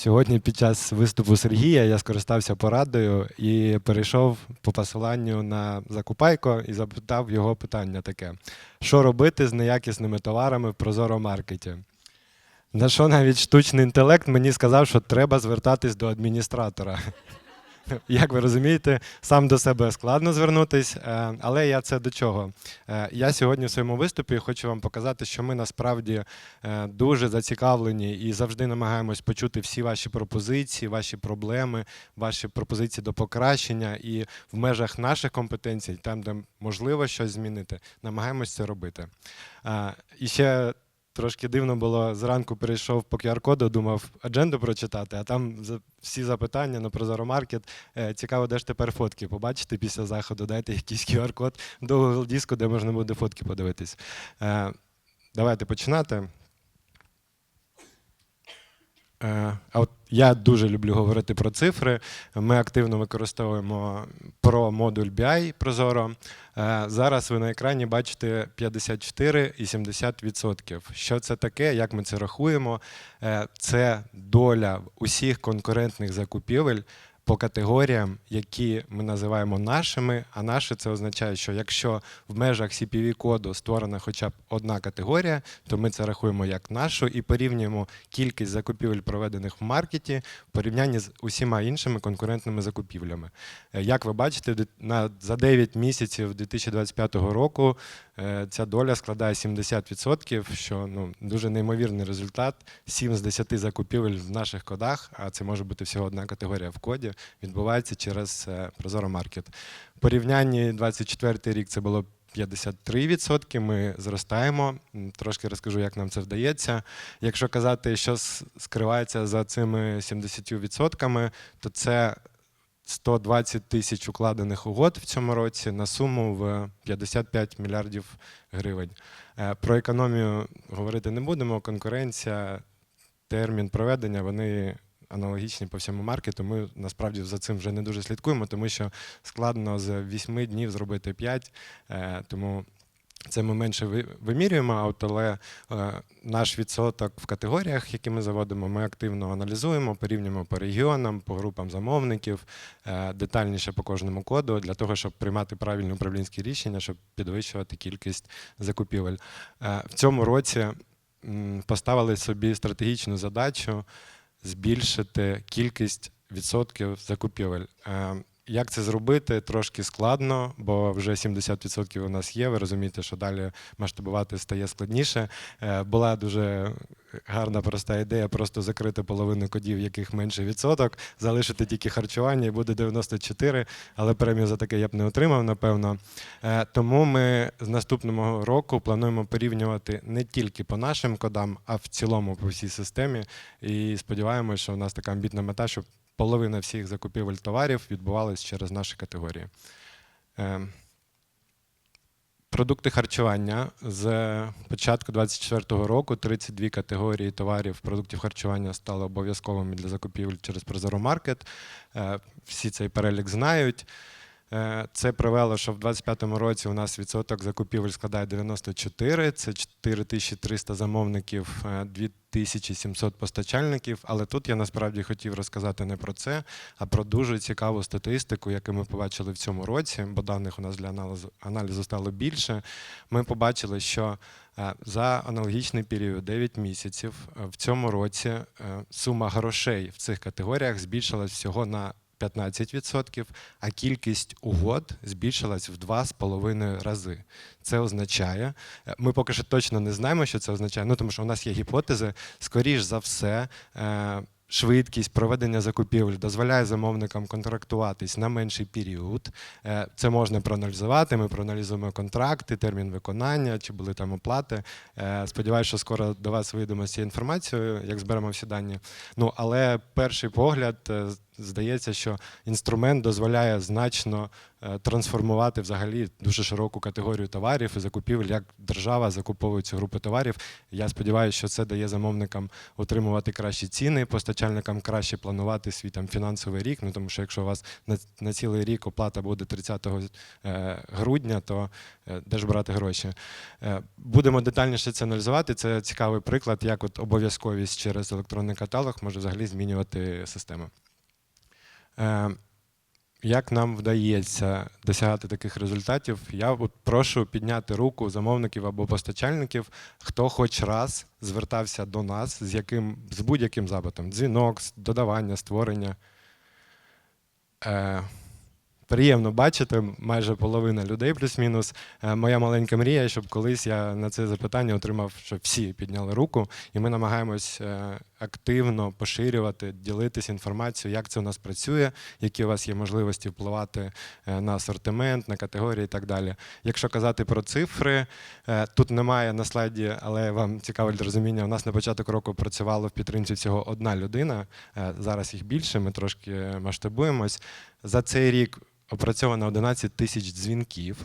Сьогодні під час виступу Сергія я скористався порадою і перейшов по посиланню на Закупайко і запитав його питання таке: що робити з неякісними товарами в Прозоро маркеті? На що навіть штучний інтелект мені сказав, що треба звертатись до адміністратора. Як ви розумієте, сам до себе складно звернутись, е, але я це до чого? Е, Я сьогодні в своєму виступі хочу вам показати, що ми насправді е, дуже зацікавлені і завжди намагаємось почути всі ваші пропозиції, ваші проблеми, ваші пропозиції до покращення. І в межах наших компетенцій, там, де можливо щось змінити, намагаємось це робити. І ще Трошки дивно було зранку перейшов по QR-коду, думав адженду прочитати, а там всі запитання на Прозоро Маркет. Е, Цікаво, де ж тепер фотки побачити після заходу. Дайте якийсь QR-код до Google диску, де можна буде фотки подивитись. Е, Давайте починати. Е, А от я дуже люблю говорити про цифри. Ми активно використовуємо про модуль BI Прозоро. Е, Зараз ви на екрані бачите 54,70%. Що це таке? Як ми це рахуємо? Е, Це доля усіх конкурентних закупівель по категоріям, які ми називаємо нашими. А наші це означає, що якщо в межах cpv коду створена хоча б одна категорія, то ми це рахуємо як нашу і порівнюємо кількість закупівель, проведених в маркеті, в порівнянні з усіма іншими конкурентними закупівлями. Е, Як ви бачите, на, за 9 місяців 2025 року е, ця доля складає 70%, що ну, дуже неймовірний результат. 7 з 10 закупівель в наших кодах, а це може бути всього одна категорія в коді, відбувається через е, Прозоро Маркет. В порівнянні 24 рік це було 53%, ми зростаємо. Трошки розкажу, як нам це вдається. Якщо казати, що скривається за цими 70%, то це 120 тисяч укладених угод в цьому році на суму в 55 мільярдів гривень. Е, Про економію говорити не будемо. Конкуренція, термін проведення, вони аналогічні по всьому маркету. Ми насправді за цим вже не дуже слідкуємо, тому що складно з 8 днів зробити 5, е, тому це ми менше ви- вимірюємо, але е, наш відсоток в категоріях, які ми заводимо, ми активно аналізуємо, порівнюємо по регіонам, по групам замовників, е, детальніше по кожному коду, для того, щоб приймати правильні управлінські рішення, щоб підвищувати кількість закупівель. В цьому році поставили собі стратегічну задачу збільшити кількість відсотків закупівель. Як це зробити? Трошки складно, бо вже 70% у нас є. Ви розумієте, що далі масштабувати стає складніше. Е, Була дуже гарна проста ідея просто закрити половину кодів, яких менше відсоток, залишити тільки харчування і буде 94, але премію за таке я б не отримав, напевно. Е, Тому ми з наступного року плануємо порівнювати не тільки по нашим кодам, а в цілому по всій системі. І сподіваємося, що у нас така амбітна мета, щоб половина всіх закупівель товарів відбувалась через наші категорії. Е, Продукти харчування з початку 2024 року 32 категорії товарів продуктів харчування стали обов'язковими для закупівель через Прозоро Маркет. Е, Всі цей перелік знають. Е, Це привело, що в 2025 році у нас відсоток закупівель складає 94, це 4300 замовників, е, 2700 постачальників. Але тут я насправді хотів розказати не про це, а про дуже цікаву статистику, яку ми побачили в цьому році, бо даних у нас для аналізу, аналізу стало більше. Ми побачили, що е, за аналогічний період 9 місяців е, в цьому році е, сума грошей в цих категоріях збільшилась всього на 15%, а кількість угод збільшилась в 2,5 рази. Це означає, е, ми поки що точно не знаємо, що це означає, ну тому що у нас є гіпотези, скоріш за все. е, Швидкість проведення закупівель дозволяє замовникам контрактуватись на менший період. Е, Це можна проаналізувати. Ми проаналізуємо контракти, термін виконання, чи були там оплати. Сподіваюся, що скоро до вас вийдемо з цією інформацією, як зберемо всі дані. Ну але перший погляд здається, що інструмент дозволяє значно е, трансформувати взагалі дуже широку категорію товарів і закупівель, як держава закуповує цю групу товарів. Я сподіваюся, що це дає замовникам отримувати кращі ціни, постачальникам краще планувати свій там фінансовий рік. Ну тому що якщо у вас на, на цілий рік оплата буде 30 е, грудня, то е, де ж брати гроші? Будемо детальніше це аналізувати. Це цікавий приклад, як от обов'язковість через електронний каталог може взагалі змінювати систему. Е, Як нам вдається досягати таких результатів? Я от прошу підняти руку замовників або постачальників, хто хоч раз звертався до нас з яким з будь-яким запитом: дзвінок, додавання, створення. Е, Приємно бачити, майже половина людей, плюс-мінус. Е, Моя маленька мрія, щоб колись я на це запитання отримав, щоб всі підняли руку, і ми намагаємось е, активно поширювати, ділитися інформацією, як це у нас працює, які у вас є можливості впливати е, на асортимент, на категорії і так далі. Якщо казати про цифри, е, тут немає на слайді, але вам цікаво для розуміння. У нас на початок року працювало в підтримці всього одна людина. е, Зараз їх більше, ми трошки масштабуємось. За цей рік опрацьовано 11 тисяч дзвінків.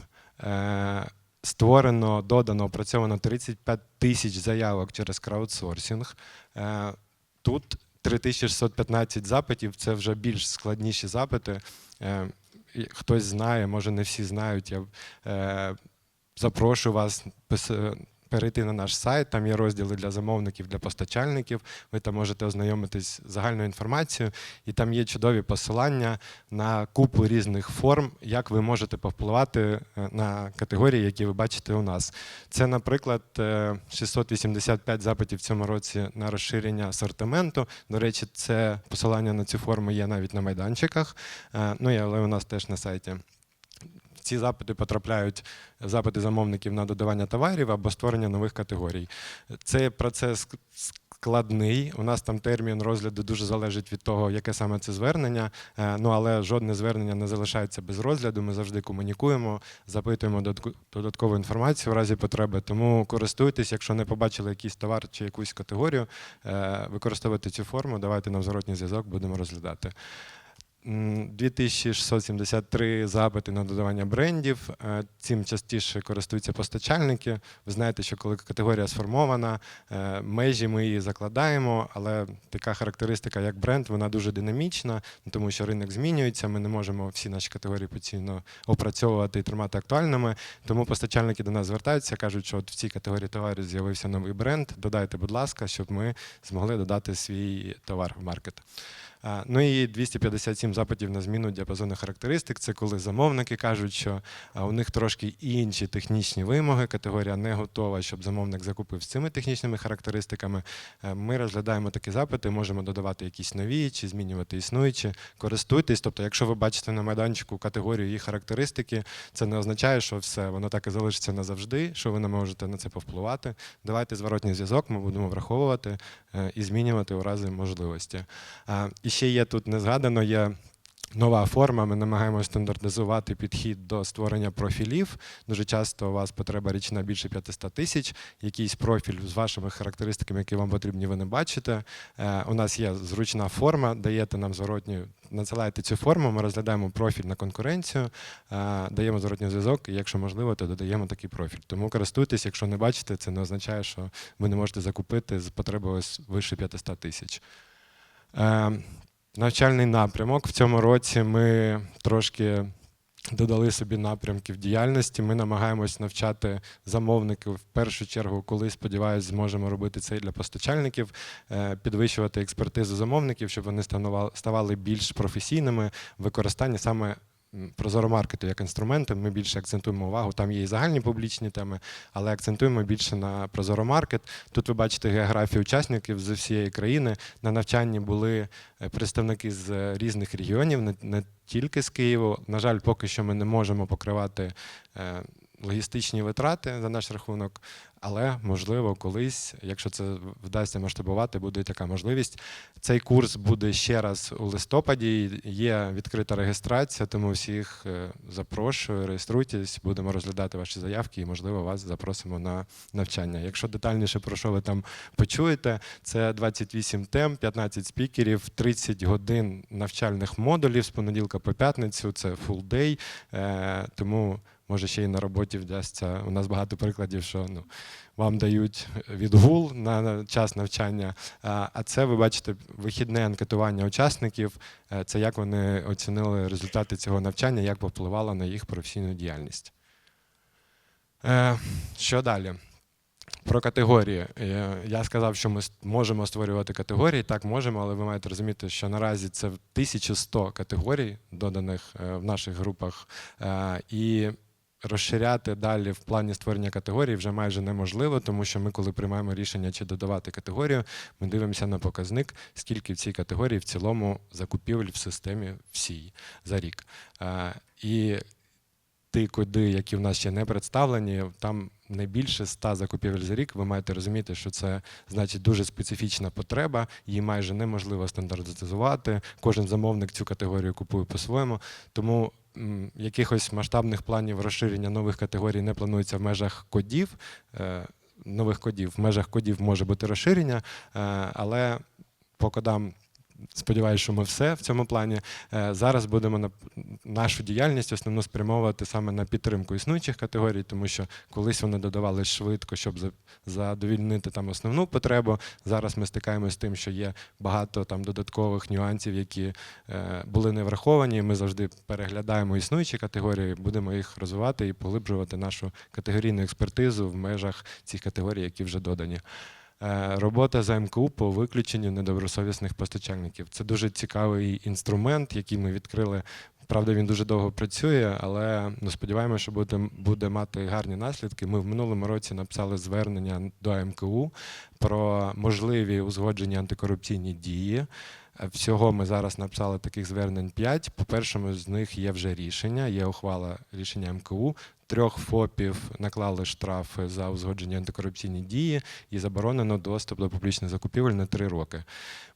Створено, додано, опрацьовано 35 тисяч заявок через краудсорсинг. Тут 3615 запитів це вже більш складніші запити. Е, Хтось знає, може не всі знають. Я е, запрошую вас перейти на наш сайт. Там є розділи для замовників, для постачальників. Ви там можете ознайомитись з загальною інформацією, і там є чудові посилання на купу різних форм, як ви можете повпливати е, на категорії, які ви бачите у нас. Це, наприклад, е, 685 запитів в цьому році на розширення асортименту. До речі, це посилання на цю форму є навіть на майданчиках. Е, Ну і але у нас теж на сайті. Ці запити потрапляють запити замовників на додавання товарів або створення нових категорій. Це процес складний. У нас там термін розгляду дуже залежить від того, яке саме це звернення. Е, Ну але жодне звернення не залишається без розгляду. Ми завжди комунікуємо, запитуємо додаткову інформацію в разі потреби. Тому користуйтесь, якщо не побачили якийсь товар чи якусь категорію, е, використовуйте цю форму. Давайте нам зворотній зв'язок, будемо розглядати. М, 2673 запити на додавання брендів. Е, Цим частіше користуються постачальники. Ви знаєте, що коли категорія сформована, е, межі ми її закладаємо, але така характеристика, як бренд, вона дуже динамічна, тому що ринок змінюється. Ми не можемо всі наші категорії постійно опрацьовувати і тримати актуальними. Тому постачальники до нас звертаються, кажуть, що от в цій категорії товарів з'явився новий бренд. Додайте, будь ласка, щоб ми змогли додати свій товар в маркет. Ну і 257 запитів на зміну діапазону характеристик. Це коли замовники кажуть, що у них трошки інші технічні вимоги. Категорія не готова, щоб замовник закупив з цими технічними характеристиками. Е, Ми розглядаємо такі запити, можемо додавати якісь нові чи змінювати існуючі. Користуйтесь. Тобто, якщо ви бачите на майданчику категорію її характеристики, це не означає, що все воно так і залишиться назавжди, що ви не можете на це повпливати. Давайте зворотній зв'язок, ми будемо враховувати е, і змінювати у разі можливості. І ще є тут не згадано, є нова форма. Ми намагаємося стандартизувати підхід до створення профілів. Дуже часто у вас потреба річна більше 500 тисяч. Якийсь профіль з вашими характеристиками, які вам потрібні, ви не бачите. Е, У нас є зручна форма, даєте нам зворотню. Надсилаєте цю форму, ми розглядаємо профіль на конкуренцію, е, даємо зворотній зв'язок, і якщо можливо, то додаємо такий профіль. Тому користуйтесь, якщо не бачите, це не означає, що ви не можете закупити з потребою вище 500 тисяч. Навчальний напрямок. В цьому році ми трошки додали собі напрямків діяльності. Ми намагаємось навчати замовників в першу чергу, коли сподіваюся, зможемо робити це і для постачальників, е, підвищувати експертизу замовників, щоб вони ставали більш професійними в використанні саме. Прозоромаркету як інструменту ми більше акцентуємо увагу. Там є і загальні публічні теми, але акцентуємо більше на прозоромаркет. Тут ви бачите географію учасників з всієї країни. На навчанні були е, представники з е, різних регіонів, не, тільки з Києва. На жаль, поки що ми не можемо покривати е, логістичні витрати за наш рахунок. Але можливо колись, якщо це вдасться масштабувати, буде така можливість. Цей курс буде ще раз у листопаді. Є відкрита реєстрація, тому всіх е, запрошую, реєструйтесь, будемо розглядати ваші заявки і, можливо, вас запросимо на навчання. Якщо детальніше про що ви там почуєте, це 28 тем, 15 спікерів, 30 годин навчальних модулів з понеділка по п'ятницю. Це е, тому може ще й на роботі вдасться. У нас багато прикладів, що ну, вам дають відгул на час навчання. А це ви бачите вихідне анкетування учасників. Е, Це як вони оцінили результати цього навчання, як повпливало на їх професійну діяльність. Е, Що далі? Про категорії. Е, Я сказав, що ми можемо створювати категорії. Так, можемо, але ви маєте розуміти, що наразі це 1100 категорій, доданих в наших групах. І розширяти далі в плані створення категорій вже майже неможливо, тому що ми, коли приймаємо рішення чи додавати категорію, ми дивимося на показник, скільки в цій категорії в цілому закупівель в системі всій за рік. Е, І ті коди, які в нас ще не представлені, там не більше 100 закупівель за рік. Ви маєте розуміти, що це значить дуже специфічна потреба, її майже неможливо стандартизувати. Кожен замовник цю категорію купує по-своєму. Тому якихось масштабних планів розширення нових категорій не планується в межах кодів. е, Нових кодів в межах кодів може бути розширення, е, але по кодам сподіваюся, що ми все в цьому плані. Е, Зараз будемо на нашу діяльність основно спрямовувати саме на підтримку існуючих категорій, тому що колись вони додавали швидко, щоб задовільнити там основну потребу. Зараз ми стикаємося з тим, що є багато там додаткових нюансів, які е, були не враховані. Ми завжди переглядаємо існуючі категорії, будемо їх розвивати і поглиблювати нашу категорійну експертизу в межах цих категорій, які вже додані. Е, Робота за МКУ по виключенню недобросовісних постачальників. Це дуже цікавий інструмент, який ми відкрили. Правда, він дуже довго працює, але ну, сподіваємося, що буде, буде мати гарні наслідки. Ми в минулому році написали звернення до МКУ про можливі узгоджені антикорупційні дії. Всього ми зараз написали таких звернень 5. По першому з них є вже рішення, є ухвала рішення МКУ. Трьох ФОПів наклали штрафи за узгоджені антикорупційні дії і заборонено доступ до публічних закупівель на три роки.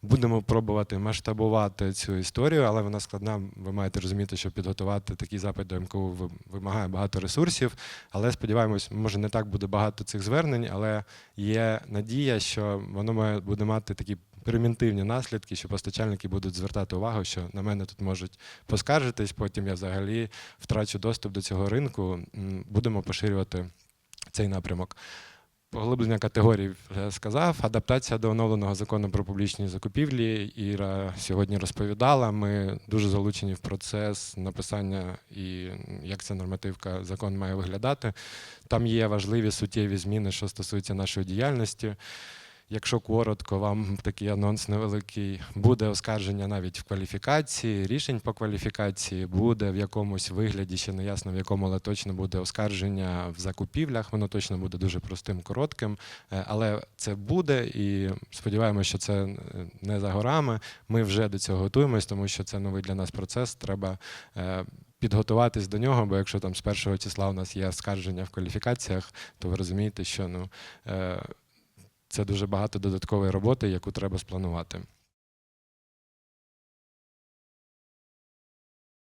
Будемо пробувати масштабувати цю історію, але вона складна. Ви маєте розуміти, що підготувати такий запит до МКУ вимагає багато ресурсів. Але сподіваємось, може не так буде багато цих звернень, але є надія, що воно має буде мати такі превентивні наслідки, що постачальники будуть звертати увагу, що на мене тут можуть поскаржитись, потім я взагалі втрачу доступ до цього ринку. Будемо поширювати цей напрямок. Поглиблення категорій вже сказав. Адаптація до оновленого закону про публічні закупівлі. Іра сьогодні розповідала. Ми дуже залучені в процес написання і як ця нормативка закон має виглядати. Там є важливі суттєві зміни, що стосуються нашої діяльності. Якщо коротко, вам такий анонс невеликий, буде оскарження навіть в кваліфікації, рішень по кваліфікації буде в якомусь вигляді, ще не ясно в якому, але точно буде оскарження в закупівлях. Воно точно буде дуже простим, коротким. Е, Але це буде, і сподіваємося, що це е, не за горами. Ми вже до цього готуємось, тому що це новий для нас процес. Треба е, підготуватись до нього, бо якщо там з першого числа у нас є оскарження в кваліфікаціях, то ви розумієте, що ну. Це дуже багато додаткової роботи, яку треба спланувати.